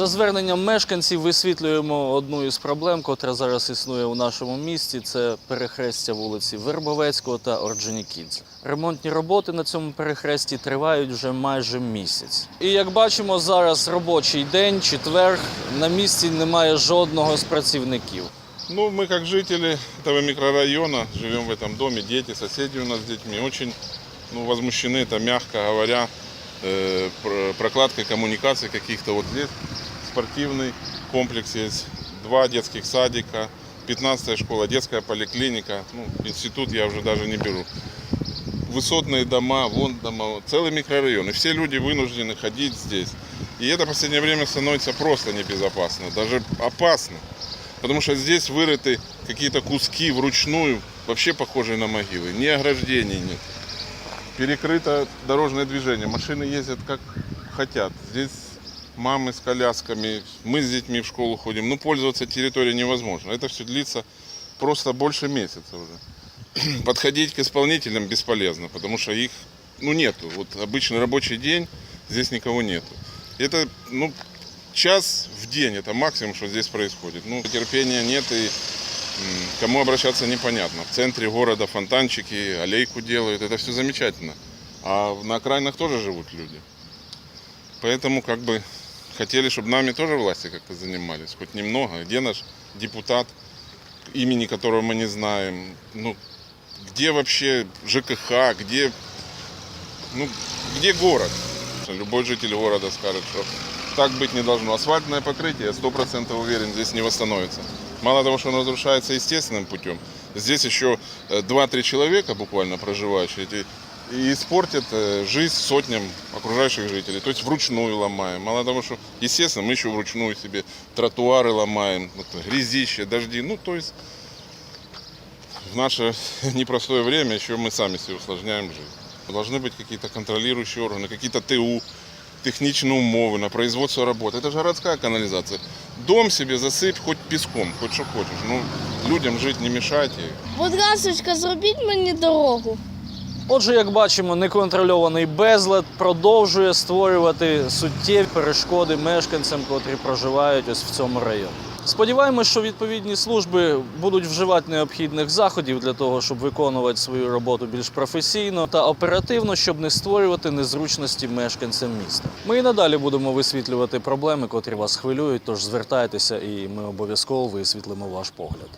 За зверненням мешканців висвітлюємо одну із проблем, котра зараз існує у нашому місті. Це перехрестя вулиці Вербовецького та Орджонікідзе. Ремонтні роботи на цьому перехресті тривають вже майже місяць. І як бачимо, зараз робочий день, четверг, на місці немає жодного з працівників. Ну, мы как жители этого микрорайона, живем в этом доме, дети, соседи у нас с детьми, очень ну, возмущены, это мягко говоря, э, пр- прокладкой коммуникаций каких-то. Вот здесь спортивный комплекс есть, два детских садика, 15 школа, детская поликлиника, ну, институт я уже даже не беру. Высотные дома, вон дома, целый микрорайон. И все люди вынуждены ходить здесь. И это в последнее время становится просто небезопасно, даже опасно. Потому что здесь вырыты какие-то куски вручную, вообще похожие на могилы. Ни ограждений нет. Перекрыто дорожное движение. Машины ездят как хотят. Здесь мамы с колясками, мы с детьми в школу ходим. Ну, пользоваться территорией невозможно. Это все длится просто больше месяца уже. Подходить к исполнителям бесполезно, потому что их ну, нету. Вот обычный рабочий день, здесь никого нету. Это, ну, час в день, это максимум, что здесь происходит. Ну, терпения нет и кому обращаться непонятно. В центре города фонтанчики, аллейку делают, это все замечательно. А на окраинах тоже живут люди. Поэтому как бы хотели, чтобы нами тоже власти как-то занимались, хоть немного. Где наш депутат, имени которого мы не знаем? Ну, где вообще ЖКХ, где, ну, где город? Любой житель города скажет, что так быть не должно. Асфальтное покрытие, 100% уверен, здесь не восстановится. Мало того, что оно разрушается естественным путем, здесь еще э, 2-3 человека буквально проживающие эти, и испортят э, жизнь сотням окружающих жителей. То есть вручную ломаем. Мало того, что, естественно, мы еще вручную себе тротуары ломаем, грязище, дожди. Ну, то есть в наше непростое время еще мы сами себе усложняем жизнь. Должны быть какие-то контролирующие органы, какие-то ТУ, технічні умови на производство работы. Это же городская канализация. Дом себе засыпь хоть песком, хоть что хочешь. Ну, людям жить не мешайте. Будь ласочка, зробіть мені дорогу. Отже, як бачимо, неконтрольований безлад продовжує створювати суттєві перешкоди мешканцям, котрі проживають ось в цьому районі. Сподіваємось, що відповідні служби будуть вживати необхідних заходів для того, щоб виконувати свою роботу більш професійно та оперативно, щоб не створювати незручності мешканцям міста. Ми і надалі будемо висвітлювати проблеми, котрі вас хвилюють. Тож звертайтеся, і ми обов'язково висвітлимо ваш погляд.